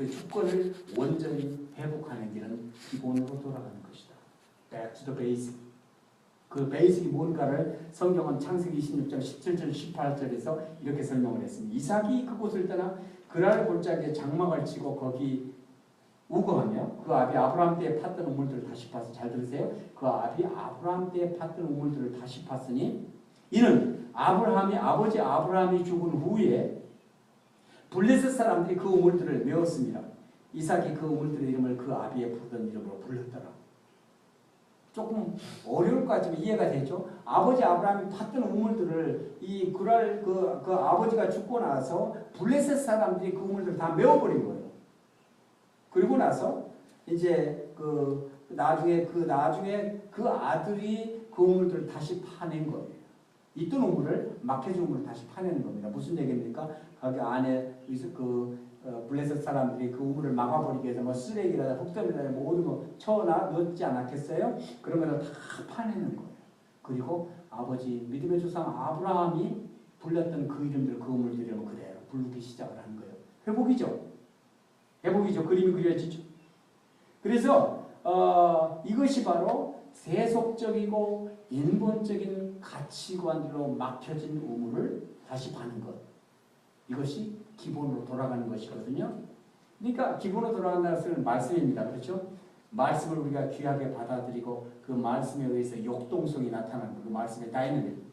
그리스도의 주권을 온전히 회복하는 길은 기본으로 돌아가는 것이다. Back to the basic. 그 베이직이 뭔가를 성경은 창세기 26장 17절 18절에서 이렇게 설명을 했습니다. 이삭이 그곳을 떠나 그랄 골짜기에 장막을 치고 거기 우거하며 그 아비 아브라함 때에 팠던 우물들을 다시 파서 잘 들으세요. 그 아비 아브라함 때에 팠던 우물들을 다시 팠으니 이는 아브라함이 아버지 아브라함이 죽은 후에 블레셋 사람들이 그 우물들을 메웠습니다. 이삭이 그 우물들의 이름을 그 아비의 부르던 이름으로 불렀더라. 조금 어려울 것 같지만 이해가 되죠. 아버지 아브라함이 팠던 우물들을 이 그랄 그, 그 아버지가 죽고 나서 블레셋 사람들이 그 우물들을 다 메워버린 거예요. 그리고 나서 이제 그 나중에 그 나중에 그 아들이 그 우물들을 다시 파낸 거예요. 있던 우물을 막혀진 우물을 다시 파내는 겁니다. 무슨 얘기입니까? 거기 안에 그 어, 블레셋 사람들이 그 우물을 막아버리기 위해서 뭐 쓰레기나 흙더미나 모든 거 쳐나 넣지 않았겠어요? 것을 다 파내는 거예요. 그리고 아버지 믿음의 조상 아브라함이 불렀던 그 이름들 그 우물들 이름을 그대로 부르기 시작을 하는 거예요. 회복이죠. 회복이죠. 그림이 그려지죠. 그래서 어, 이것이 바로 세속적이고 인본적인 가치관들로 막혀진 우물을 다시 파는 것. 이것이 기본으로 돌아가는 것이거든요. 그러니까 기본으로 돌아간다는 것은 말씀입니다. 그렇죠? 말씀을 우리가 귀하게 받아들이고 그 말씀에 의해서 역동성이 나타나는 그 말씀의 다이내믹입니다.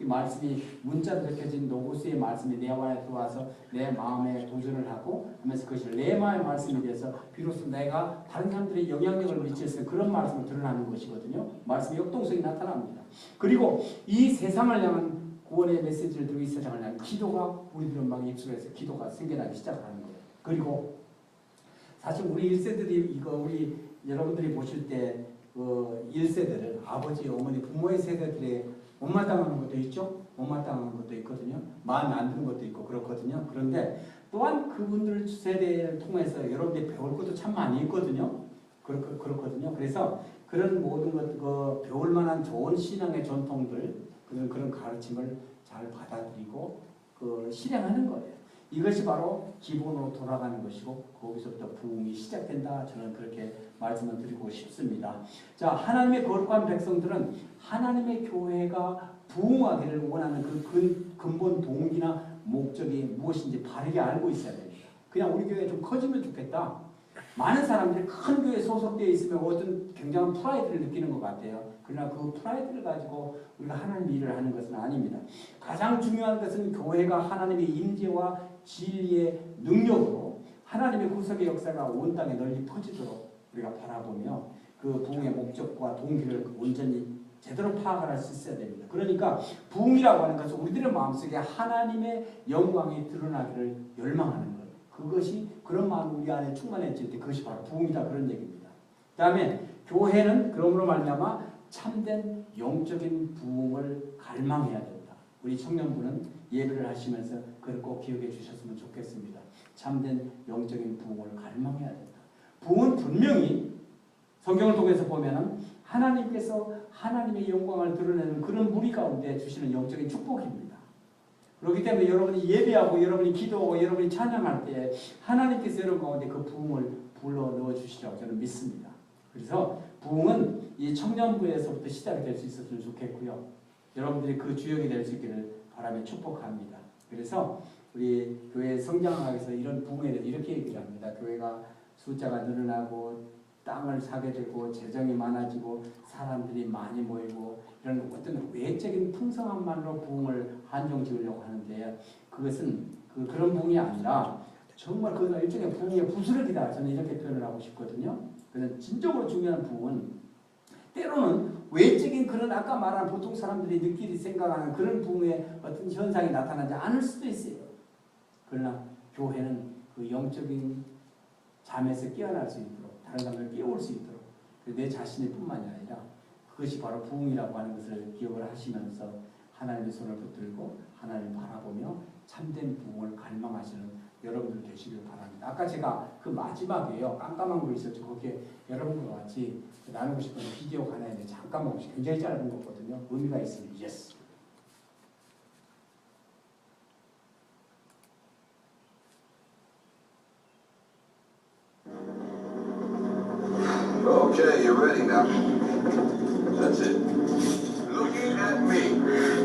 이 말씀이 문자로 적혀진 노고스의 말씀이 내 안에 들어와서 내 마음에 도전을 하고 하면서 그것이 레마의 말씀에 대해서 비로소 내가 다른 사람들의 영향력을 미치는 그런 말씀을 드러나는 것이거든요. 말씀의 역동성이 나타납니다. 그리고 이 세상을 향한 구원의 메시지를 들고 이 세상을 향한 기도가 우리들은 막 입술에서 기도가 생겨나기 시작하는 거예요. 그리고 사실 우리 1세들이 이거 우리 여러분들이 보실 때그 1세들은 아버지, 어머니, 부모의 세대들의 못마땅한 것도 있죠. 못마땅한 것도 있거든요. 마음에 안 드는 것도 있고 그렇거든요. 그런데 또한 그분들 세대를 통해서 여러분들이 배울 것도 참 많이 있거든요. 그렇, 그렇거든요. 그래서 그런 모든 것, 그 배울 만한 좋은 신앙의 전통들, 그런, 그런 가르침을 잘 받아들이고 그 실행하는 거예요. 이것이 바로 기본으로 돌아가는 것이고 거기서부터 부흥이 시작된다. 저는 그렇게 말씀을 드리고 싶습니다. 자, 하나님의 거룩한 백성들은 하나님의 교회가 부흥하기를 원하는 그 근본 동기나 목적이 무엇인지 바르게 알고 있어야 됩니다. 그냥 우리 교회 좀 커지면 좋겠다. 많은 사람들이 큰 교회에 소속되어 있으면 어떤 굉장한 프라이드를 느끼는 것 같아요. 그러나 그 프라이드를 가지고 우리가 하나님 일을 하는 것은 아닙니다. 가장 중요한 것은 교회가 하나님의 임재와 진리의 능력으로 하나님의 구속의 역사가 온 땅에 널리 퍼지도록 우리가 바라보며 그 부흥의 목적과 동기를 온전히 제대로 파악할 수 있어야 됩니다. 그러니까 부흥이라고 하는 것은 우리들의 마음속에 하나님의 영광이 드러나기를 열망하는 거예요. 그것이 그런 마음이 우리 안에 충만해질 때 그것이 바로 부흥이다 그런 얘기입니다. 그다음에 교회는 그러므로 말미암아 참된 영적인 부흥을 갈망해야 된다. 우리 청년부는 예배를 하시면서 그걸 꼭 기억해 주셨으면 좋겠습니다. 참된 영적인 부흥을 갈망해야 된다. 부흥은 분명히 성경을 통해서 보면은 하나님께서 하나님의 영광을 드러내는 그런 무리 가운데 주시는 영적인 축복입니다. 그렇기 때문에 여러분이 예배하고 여러분이 기도하고 여러분이 찬양할 때 하나님께서 여러분 가운데 그 부흥을 불러 넣어 주시라고 저는 믿습니다. 그래서 부흥은 이 청년부에서부터 시작이 될 수 있었으면 좋겠고요. 여러분들이 그 주역이 될 수 있기를 바라며 축복합니다. 그래서 우리 교회 성장하기 위해서 이런 부흥에 대해서 이렇게 얘기를 합니다. 교회가 숫자가 늘어나고 땅을 사게 되고 재정이 많아지고 사람들이 많이 모이고 이런 어떤 외적인 풍성함만으로 부흥을 한정 지으려고 하는데 그것은 그, 그런 부흥이 아니라 정말 그 일종의 부흥의 부스러기다 저는 이렇게 표현을 하고 싶거든요. 그래서 진정으로 중요한 부흥은 때로는 외적인 그런 아까 말한 보통 사람들이 느끼리 생각하는 그런 부흥의 어떤 현상이 나타나지 않을 수도 있어요. 그러나 교회는 그 영적인 잠에서 깨어날 수 있도록 다른 사람을 깨울 수 있도록 내 자신의 뿐만이 아니라 그것이 바로 부흥이라고 하는 것을 기억을 하시면서 하나님의 손을 붙들고 하나님을 바라보며 참된 부흥을 갈망하시는 여러분들 되시길 바랍니다. 아까 제가 그 마지막에요. 깜깜한 거 있었죠. 거기에 여러분과 같이 나누고 싶은 비디오가 하나 있는데 잠깐 멈추 굉장히 짧은 거거든요. 의미가 있으면 예스. Okay, you're ready now. That's it. Looking at me.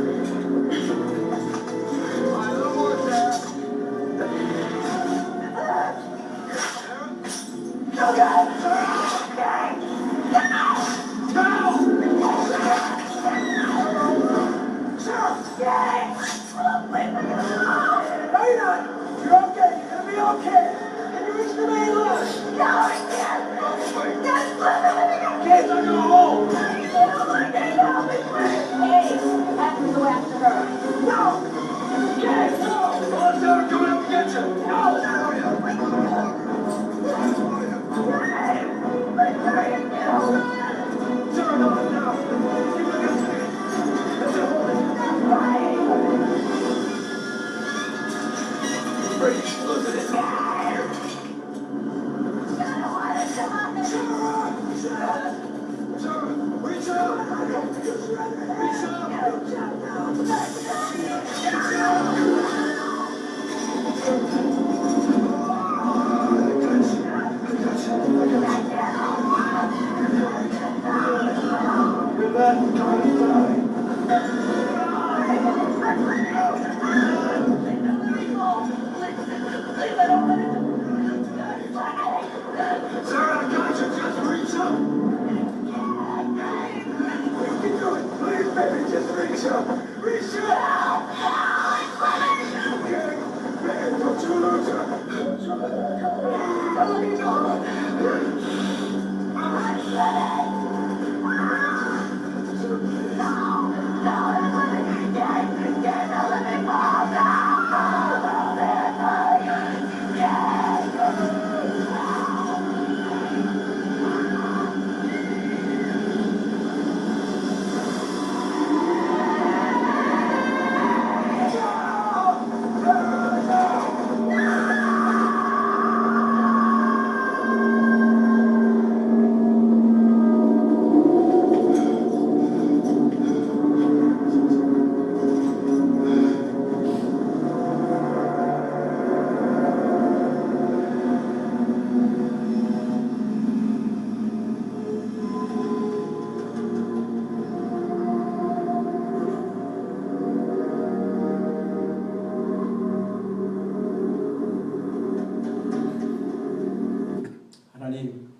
하나님,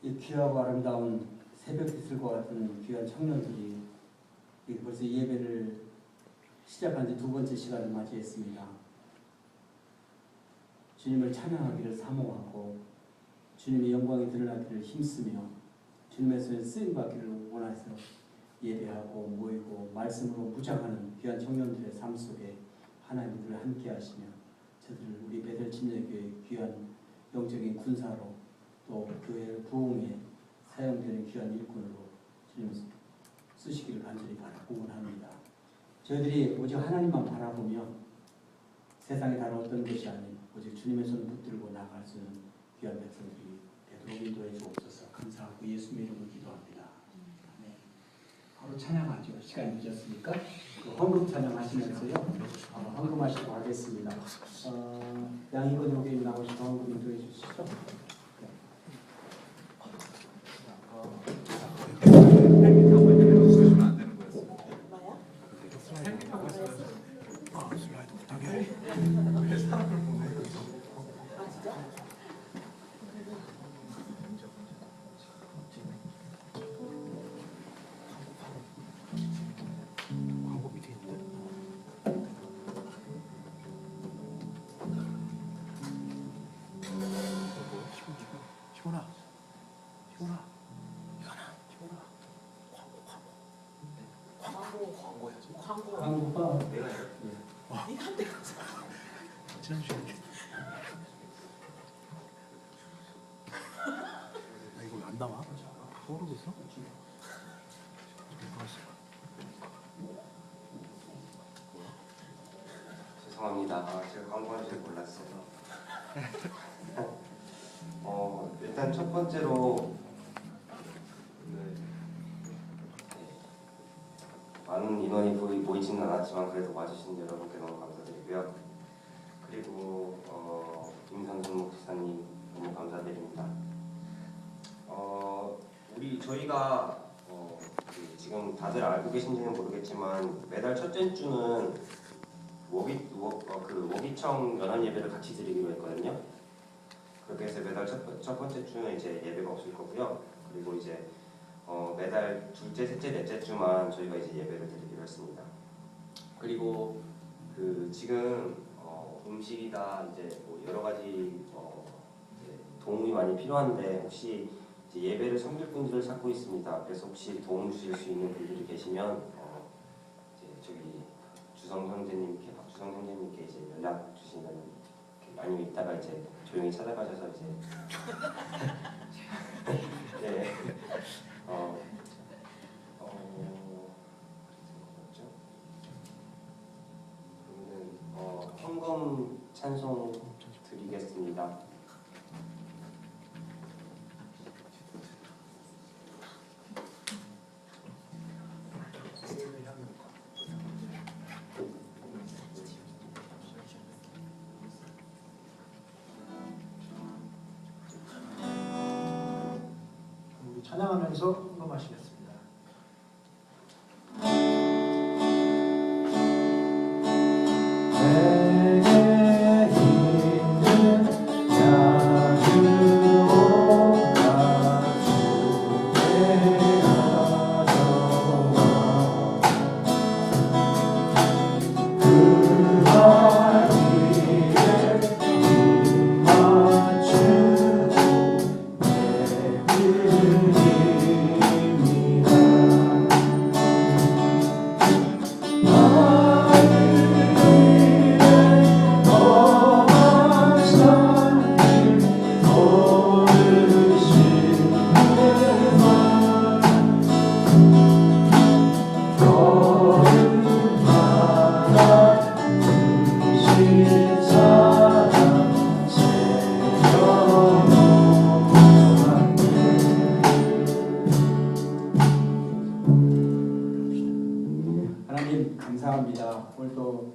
이 귀하고 아름다운 새벽 이슬과 같은 귀한 청년들이 이 벌써 예배를 시작한 지 두 번째 시간을 맞이했습니다. 주님을 찬양하기를 사모하고 주님의 영광이 드러나기를 힘쓰며 주님의 손에 쓰임 받기를 원해서 예배하고 모이고 말씀으로 무장하는 귀한 청년들의 삶 속에 하나님을 함께 하시며 저들을 우리 베델 침례교회 귀한 영적인 군사로 또 교회 부흥에 사용되는 귀한 일꾼으로 주님 쓰시기를 간절히 바라고 원합니다. 저희들이 오직 하나님만 바라보며 세상의 다른 어떤 것이 아닌 오직 주님의 손 붙들고 나아갈 수 있는 귀한 백성들이 되도록 인도해 주옵소서 감사하고 예수님의 이름으로 기도합니다. 바로 찬양하죠. 시간이 늦었으니까 그 헌금 찬양하시면서요. 어, 헌금하시고 하겠습니다. 어, 양이건 여기 나오시고 헌금 인도해 주시죠. 안 나와? 모르겠어. 죄송합니다. 아, 제가 광고할 줄 몰랐어요. 어, 일단 첫 번째로 네, 많은 인원이 보이, 보이지는 않았지만 그래도 와주신 여러분께 너무 감사드리고요. 그리고 어, 임상준 목사님 너무 감사드립니다. 저희가 어, 그 지금 다들 알고 계신지는 모르겠지만 매달 첫째 주는 워기 워, 어, 그 워기청 연합 예배를 같이 드리기로 했거든요. 그렇게 해서 매달 첫, 첫 번째 주는 이제 예배가 없을 거고요. 그리고 이제 어, 매달 둘째, 셋째, 넷째 주만 저희가 이제 예배를 드리기로 했습니다. 그리고 그 지금 어, 음식이다 이제 뭐 여러 가지 어, 이제 도움이 많이 필요한데 혹시 예배를 섬길 분들을 찾고 있습니다. 그래서 혹시 도움 주실 수 있는 분들이 계시면 어, 이제 저기 주성 형제님께 박주성 형제님께 이제 연락 주시면 아니면 이따가 이제 조용히 찾아가셔서 이제 네. 어, 어, 뭐였죠? 그러면은 어, 찬송 드리겠습니다. 찬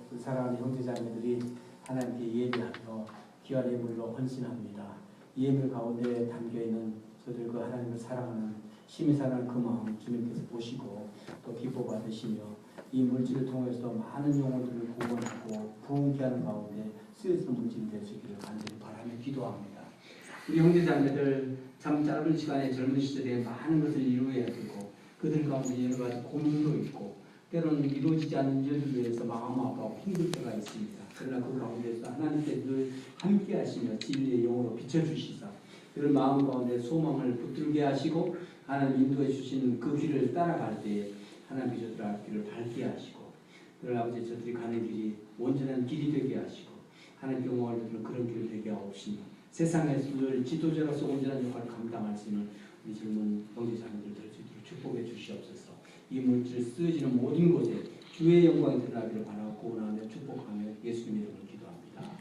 그 사랑하는 형제자매들이 하나님께 예배하며 귀한 예물로 헌신합니다. 이 예물 가운데 담겨 있는 저들 그 하나님을 사랑하는 심히 사랑하는 그 마음 주님께서 보시고 또 기뻐 받으시며 이 물질을 통해서 많은 영혼들을 구원하고 부흥케 하는 가운데 쓰여지는 물질이 되시기를 간절히 바라며 기도합니다. 우리 형제자매들 참 짧은 시간에 젊은 시절에 많은 것을 이루어야 되고 그들 가운데 여러 가지 고민도 있고 때로는 이루어지지 않는 일을 위해서 마음 아파하고 힘들 때가 있습니다. 그러나 그 가운데서 하나님께 늘 함께 하시며 진리의 영으로 비춰주시사 그 마음 가운데 소망을 붙들게 하시고 하나님 인도해 주시는 그 길을 따라갈 때에 하나님께 저들 앞길을 밝게 하시고 그를 아버지 저들이 가는 길이 온전한 길이 되게 하시고 하나님 영광을 누리는 그런 길이 되게 하옵시며 세상에서 늘 지도자로서 온전한 역할을 감당할 수 있는 우리 젊은 형제자매들 될 수 있도록 축복해 주시옵소서 이 물질 쓰여지는 모든 곳에 주의 영광이 드러나기를 바라고 고원하며 축복하며 예수님의 이름으로 기도합니다.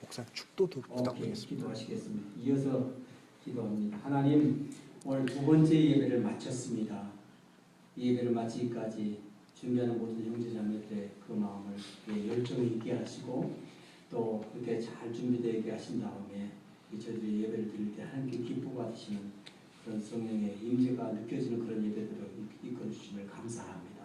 목사 오케이, 부탁드리겠습니다. 기도하시겠습니다. 이어서 기도합니다. 하나님 오늘 두 번째 예배를 마쳤습니다. 이 예배를 마치기까지 준비하는 모든 형제 자매들의 그 마음을 예, 열정이 있게 하시고 또 이렇게 잘 준비되게 하신 다음에 이 저희들이 예배를 드릴 때 하나님께 기뻐 받으시는 그런 성령의 임재가 느껴지는 그런 예배들을 이끌어 주심을 감사합니다.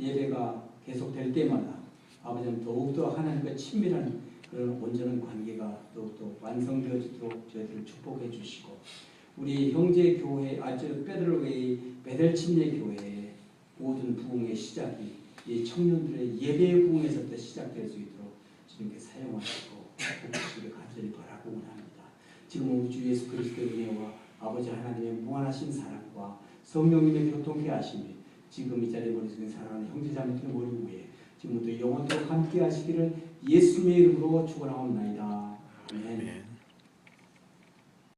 예배가 계속될 때마다 아버지는 더욱더 하나님과 친밀한 그런 온전한 관계가 더욱더 완성되어지도록 저희들을 축복해 주시고 우리 형제 교회 아주 베들로의 베델 침례 교회의 모든 부흥의 시작이 이 청년들의 예배 부흥에서부터 시작될 수 있도록 주님께 사용하시고 복주시기를 간절히 바라고 원합니다. 지금 우리 주 예수 그리스도의 은혜와 아버지 하나님의 무한하신 사랑과 성령님의 교통케 하심이 지금 이 자리에 머리속에 사랑하는 형제자매들 머리 위에 지금부터 영원토록 함께 하시기를 예수님의 이름으로 축원하옵나이다. 아멘.